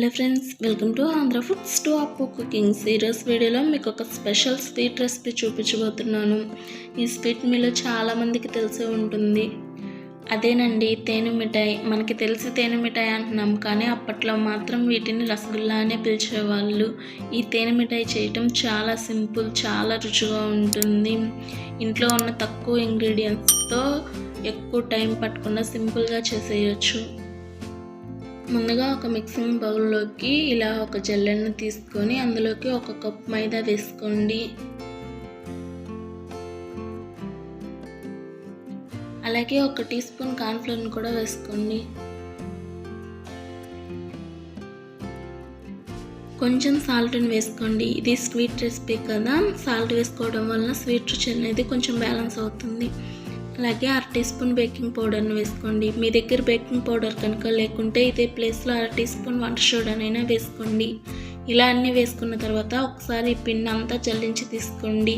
Hello friends welcome to Andhra foods to Appu cooking ఈరోజు వీడియోలో మీకు ఒక స్పెషల్ స్వీట్ రెసిపీ చూపించబోతున్నాను. ఈ స్వీట్ మీలో చాలామందికి తెలిసే ఉంటుంది. అదేనండి తేనె మిఠాయి. మనకి తెలిసి తేనె మిఠాయి అంటున్నాం కానీ అప్పట్లో మాత్రం వీటిని రసగుల్లా అనే పిలిచేవాళ్ళు. ఈ తేనె మిఠాయి చేయటం చాలా సింపుల్ చాలా రుచిగా ఉంటుంది. ఇంట్లో ఉన్న తక్కువ ఇంగ్రీడియంట్స్తో ఎక్కువ టైం పట్టకుండా సింపుల్గా చేసేయచ్చు. ముందుగా ఒక మిక్సింగ్ బౌల్లోకి ఇలా ఒక జల్లెడను తీసుకొని అందులోకి ఒక కప్ మైదా వేసుకోండి. అలాగే ఒక టీ స్పూన్ కార్న్ఫ్లోర్ని కూడా వేసుకోండి. కొంచెం సాల్ట్ని వేసుకోండి. ఇది స్వీట్ రెసిపీ కదా. సాల్ట్ వేసుకోవడం వలన స్వీట్ రుచి అనేది కొంచెం బ్యాలెన్స్ అవుతుంది. అలాగే అర టీ స్పూన్ బేకింగ్ పౌడర్ని వేసుకోండి. మీ దగ్గర బేకింగ్ పౌడర్ కనుక లేకుంటే ఇదే ప్లేస్లో అర టీ స్పూన్ వంట సోడానైనా వేసుకోండి. ఇలా అన్నీ వేసుకున్న తర్వాత ఒకసారి పిండి అంతా జల్లించి తీసుకోండి.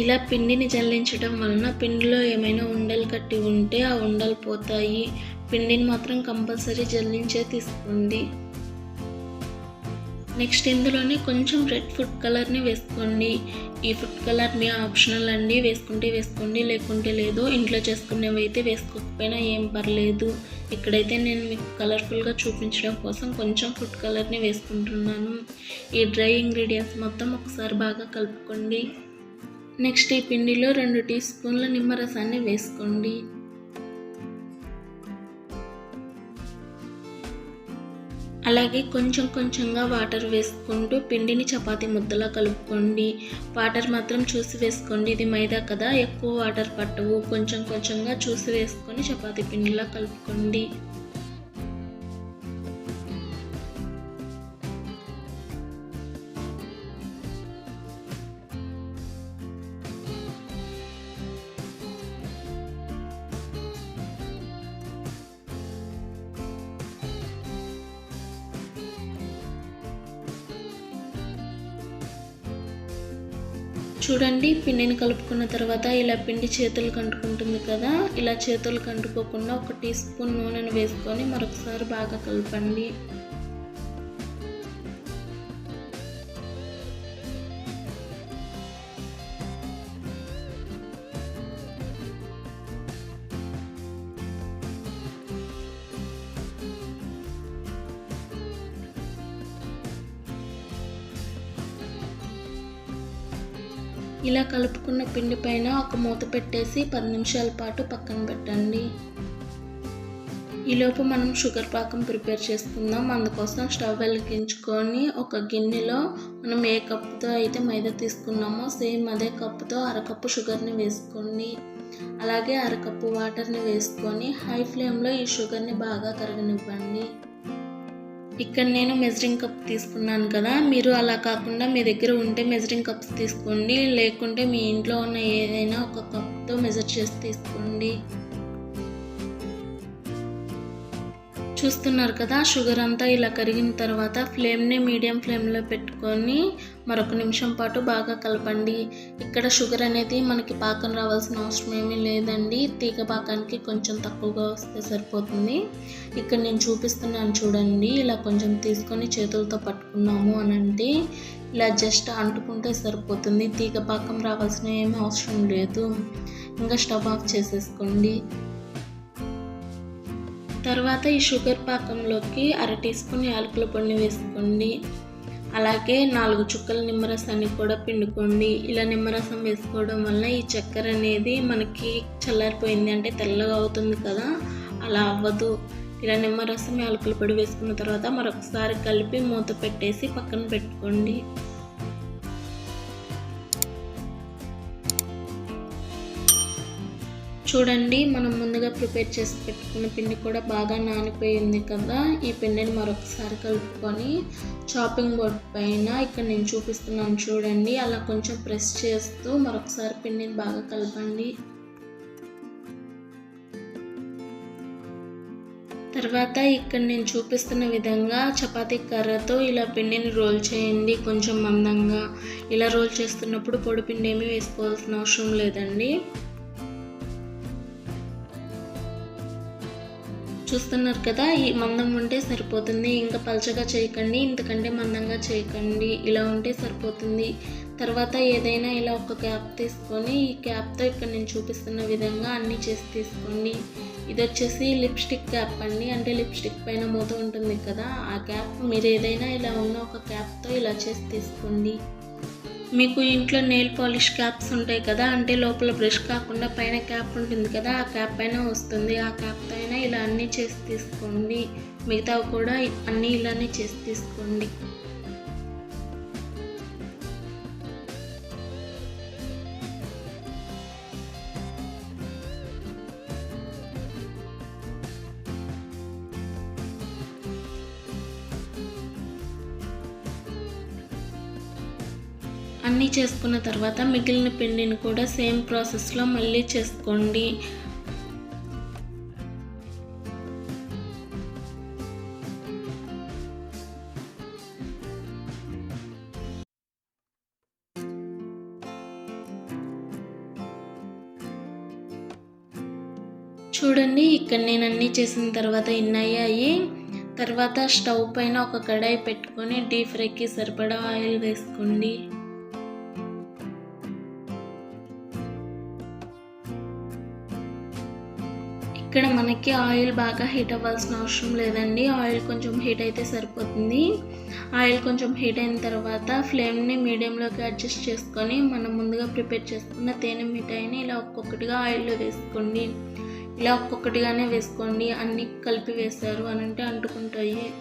ఇలా పిండిని జల్లించడం వలన పిండిలో ఏమైనా ఉండలు కట్టి ఉంటే ఆ ఉండలు పోతాయి. పిండిని మాత్రం కంపల్సరీ జల్లించే తీసుకోండి. నెక్స్ట్ ఇందులోనే కొంచెం రెడ్ ఫుడ్ కలర్ని వేసుకోండి. ఈ ఫుడ్ కలర్ మీ ఆప్షనల్ అండి వేసుకుంటే వేసుకోండి లేకుంటే లేదు. ఇంట్లో చేసుకునేవి అయితే వేసుకోకపోయినా ఏం పర్లేదు. ఇక్కడైతే నేను మీకు కలర్ఫుల్గా చూపించడం కోసం కొంచెం ఫుడ్ కలర్ని వేసుకుంటున్నాను. ఈ డ్రై ఇంగ్రీడియంట్స్ మొత్తం ఒకసారి బాగా కలుపుకోండి. నెక్స్ట్ ఈ పిండిలో రెండు టీ స్పూన్ల నిమ్మరసాన్ని వేసుకోండి. అలాగే కొంచెం కొంచెంగా వాటర్ వేసుకుంటూ పిండిని చపాతి ముద్దలా కలుపుకోండి. వాటర్ మాత్రం చూసి వేసుకోండి. ఇది మైదా కదా ఎక్కువ వాటర్ పట్టవు. కొంచెం కొంచెంగా చూసి వేసుకొని చపాతి పిండిలా కలుపుకోండి. చూడండి పిండిని కలుపుకున్న తర్వాత ఇలా పిండి చేతులు కంటుకుంటుంది కదా ఇలా చేతులు కంటుకోకుండా ఒక టీ స్పూన్ నూనెను వేసుకొని మరొకసారి బాగా కలపండి. ఇలా కలుపుకున్న పిండి పైన ఒక మూత పెట్టేసి పది నిమిషాల పాటు పక్కన పెట్టండి. ఈలోపు మనం షుగర్ పాకం ప్రిపేర్ చేసుకుందాం. అందుకోసం స్టవ్ వెలిగించుకొని ఒక గిన్నెలో మనం ఏ కప్పుతో అయితే మైదా తీసుకున్నామో సేమ్ అదే కప్పుతో అరకప్పు షుగర్ని వేసుకోండి. అలాగే అరకప్పు వాటర్ని వేసుకొని హై ఫ్లేమ్లో ఈ షుగర్ని బాగా కరగనివ్వండి. ఇక్కడ నేను మెజరింగ్ కప్ తీసుకున్నాను కదా. మీరు అలా కాకుండా మీ దగ్గర ఉంటే మెజరింగ్ కప్స్ తీసుకోండి. లేకుంటే మీ ఇంట్లో ఉన్న ఏదైనా ఒక కప్తో మెజర్ చేసి తీసుకోండి. చూస్తున్నారు కదా షుగర్ అంతా ఇలా కరిగిన తర్వాత ఫ్లేమ్ని మీడియం ఫ్లేమ్లో పెట్టుకొని మరొక నిమిషం పాటు బాగా కలపండి. ఇక్కడ షుగర్ అనేది మనకి పాకం రావాల్సిన అవసరం ఏమీ లేదండి. తీగ పాకానికి కొంచెం తక్కువగా వస్తే సరిపోతుంది. ఇక్కడ నేను చూపిస్తున్నాను చూడండి ఇలా కొంచెం తీసుకొని చేతులతో పట్టుకున్నాము అని అంటే ఇలా జస్ట్ అంటుకుంటే సరిపోతుంది. తీగ పాకం రావాల్సిన ఏమీ అవసరం లేదు. ఇంకా స్టవ్ ఆఫ్ చేసేసుకోండి. తర్వాత ఈ షుగర్ పాకంలోకి అర టీ స్పూన్ యాలకుల పొడిని వేసుకోండి. అలాగే నాలుగు చుక్కల నిమ్మరసాన్ని కూడా పిండుకోండి. ఇలా నిమ్మరసం వేసుకోవడం వల్ల ఈ చక్కెర అనేది మనకి చల్లారిపోయింది అంటే తెల్లగా అవుతుంది కదా అలా అవ్వదు. ఇలా నిమ్మరసం యాలకుల పొడి వేసుకున్న తర్వాత మరొకసారి కలిపి మూత పెట్టేసి పక్కన పెట్టుకోండి. చూడండి మనం ముందుగా ప్రిపేర్ చేసి పెట్టుకున్న పిండి కూడా బాగా నానిపోయింది కదా. ఈ పిండిని మరొకసారి కలుపుకొని చాపింగ్ బోర్డ్ పైన ఇక్కడ నేను చూపిస్తున్నాను చూడండి. అలా కొంచెం ప్రెస్ చేస్తూ మరొకసారి పిండిని బాగా కలపండి. తర్వాత ఇక్కడ నేను చూపిస్తున్న విధంగా చపాతీ కర్రతో ఇలా పిండిని రోల్ చేయండి కొంచెం మందంగా. ఇలా రోల్ చేస్తున్నప్పుడు పొడి పిండి ఏమీ వేసుకోవాల్సిన అవసరం లేదండి. చూస్తున్నారు కదా ఈ మందం ఉంటే సరిపోతుంది. ఇంకా పలచగా చేయకండి ఇంతకంటే మందంగా చేయకండి. ఇలా ఉంటే సరిపోతుంది. తర్వాత ఏదైనా ఇలా ఒక క్యాప్ తీసుకొని ఈ క్యాప్తో ఇక్కడ నేను చూపిస్తున్న విధంగా అన్నీ చేసి తీసుకోండి. ఇది వచ్చేసి లిప్స్టిక్ క్యాప్ అండి. అంటే లిప్స్టిక్ పైన మూత ఉంటుంది కదా ఆ క్యాప్. మీరు ఏదైనా ఇలా ఉన్న ఒక క్యాప్తో ఇలా చేసి తీసుకోండి. మీకు ఇంట్లో నెయిల్ పాలిష్ క్యాప్స్ ఉంటాయి కదా అంటే లోపల బ్రష్ కాకుండా పైన క్యాప్ ఉంటుంది కదా ఆ క్యాప్ పైన వస్తుంది. ఆ క్యాప్తో అయినా ఇలా అన్నీ చేసి తీసుకోండి. మిగతావి కూడా అన్నీ ఇలానే చేసి తీసుకోండి. అన్నీ చేసుకున్న తర్వాత మిగిలిన పిండిని కూడా సేమ్ ప్రాసెస్లో మళ్ళీ చేసుకోండి. చూడండి ఇక్కడ నేను అన్నీ చేసిన తర్వాత ఇన్ని అయ్యాయి తర్వాత స్టవ్ పైన ఒక కడాయి పెట్టుకొని డీప్ ఫ్రైకి సరిపడా ఆయిల్ వేసుకోండి. ఇక్కడ మనకి ఆయిల్ బాగా హీట్ అవ్వాల్సిన అవసరం లేదండి. ఆయిల్ కొంచెం హీట్ అయితే సరిపోతుంది. ఆయిల్ కొంచెం హీట్ అయిన తర్వాత ఫ్లేమ్ని మీడియంలోకి అడ్జస్ట్ చేసుకొని మనం ముందుగా ప్రిపేర్ చేసుకున్న తేనె మిఠాయిని ఇలా ఒక్కొక్కటిగా ఆయిల్లో వేసుకోండి. ఇలా ఒక్కొక్కటిగానే వేసుకోండి. అన్నీ కలిపి వేస్తారు అని అంటే అంటుకుంటాయి.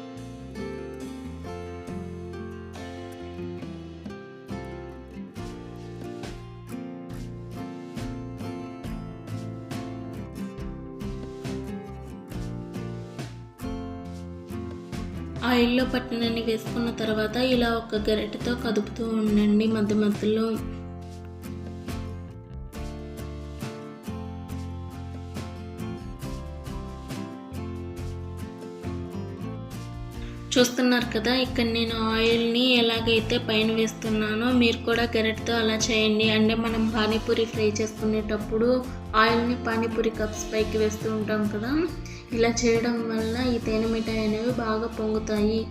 ఆయిల్లో పట్టినన్ని వేసుకున్న తర్వాత ఇలా ఒక గరిటెతో కదుపుతూ ఉండండి మధ్య మధ్యలో. చూస్తున్నారు కదా ఇక్కడ నేను ఆయిల్ని ఎలాగైతే పైన వేస్తున్నానో మీరు కూడా గరెట్తో అలా చేయండి. అంటే మనం పానీపూరి ఫ్రై చేసుకునేటప్పుడు ఆయిల్ని పానీపూరి కప్స్ పైకి వేస్తూ ఉంటాం కదా. ఇలా చేయడం వల్ల ఈ తేనె మిఠాయి అనేవి బాగా పొంగుతాయి.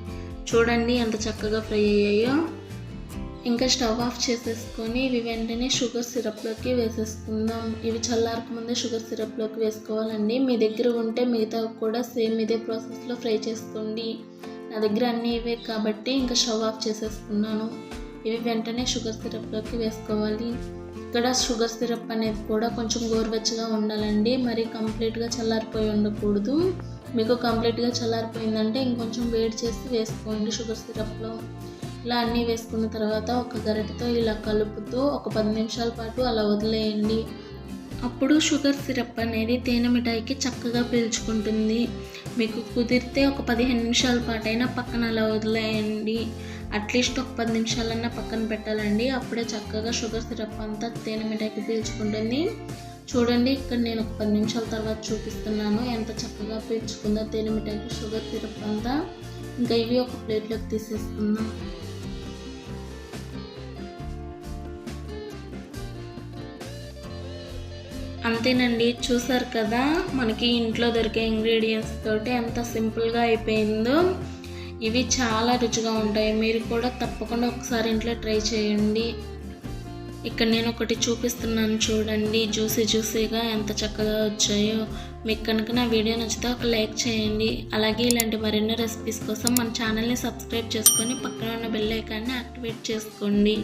చూడండి ఎంత చక్కగా ఫ్రై అయ్యాయో. ఇంకా స్టవ్ ఆఫ్ చేసేసుకొని ఇవి వెంటనే షుగర్ సిరప్లోకి వేసేసుకుందాం. ఇవి చల్లారక ముందే షుగర్ సిరప్లోకి వేసుకోవాలండి. మీ దగ్గర ఉంటే మిగతా కూడా సేమ్ ఇదే ప్రాసెస్లో ఫ్రై చేసుకోండి. నా దగ్గర అన్నీ ఇవే కాబట్టి ఇంకా స్టవ్ ఆఫ్ చేసేసుకున్నాను. ఇవి వెంటనే షుగర్ సిరప్లోకి వేసుకోవాలి. ఇక్కడ షుగర్ సిరప్ అనేది కూడా కొంచెం గోరువెచ్చగా ఉండాలండి. మరి కంప్లీట్గా చల్లారిపోయి ఉండకూడదు. మీకు కంప్లీట్గా చల్లారిపోయిందంటే ఇంకొంచెం వేడి చేసి వేసుకోండి షుగర్ సిరప్లో. ఇలా అన్నీ వేసుకున్న తర్వాత ఒక గరిటతో ఇలా కలుపుతూ ఒక పది నిమిషాల పాటు అలా వదిలేయండి. అప్పుడు షుగర్ సిరప్ అనేది తేనె మిఠాయికి చక్కగా పీల్చుకుంటుంది. మీకు కుదిరితే ఒక పదిహేను నిమిషాల పాటైనా పక్కన అలా వదిలేయండి. అట్లీస్ట్ ఒక పది నిమిషాలన్నా పక్కన పెట్టాలండి. అప్పుడే చక్కగా షుగర్ సిరప్ అంతా తేనె మిఠాయికి పీల్చుకుంటుంది. చూడండి ఇక్కడ నేను ఒక పది నిమిషాల తర్వాత చూపిస్తున్నాను. ఎంత చక్కగా పీల్చుకుందో తేనె మిఠాయికి షుగర్ సిరప్ అంతా. ఇంకా ఇవి ఒక ప్లేట్లోకి తీసేసుకుందాం. అంతేనండి చూసారు కదా మనకి ఇంట్లో దొరికే ఇంగ్రీడియంట్స్ తోటి ఎంత సింపుల్గా అయిపోయిందో. ఇవి చాలా రుచిగా ఉంటాయి. మీరు కూడా తప్పకుండా ఒకసారి ఇంట్లో ట్రై చేయండి. ఇక్కడ నేను ఒకటి చూపిస్తున్నాను చూడండి. జ్యూసీ జ్యూసీగా ఎంత చక్కగా వచ్చాయో. మీకు కనుక నా వీడియో నచ్చితే ఒక లైక్ చేయండి. అలాగే ఇలాంటి మరెన్నో రెసిపీస్ కోసం మన ఛానల్ని సబ్స్క్రైబ్ చేసుకొని పక్కన ఉన్న బెల్ ఐకాన్ని యాక్టివేట్ చేసుకోండి.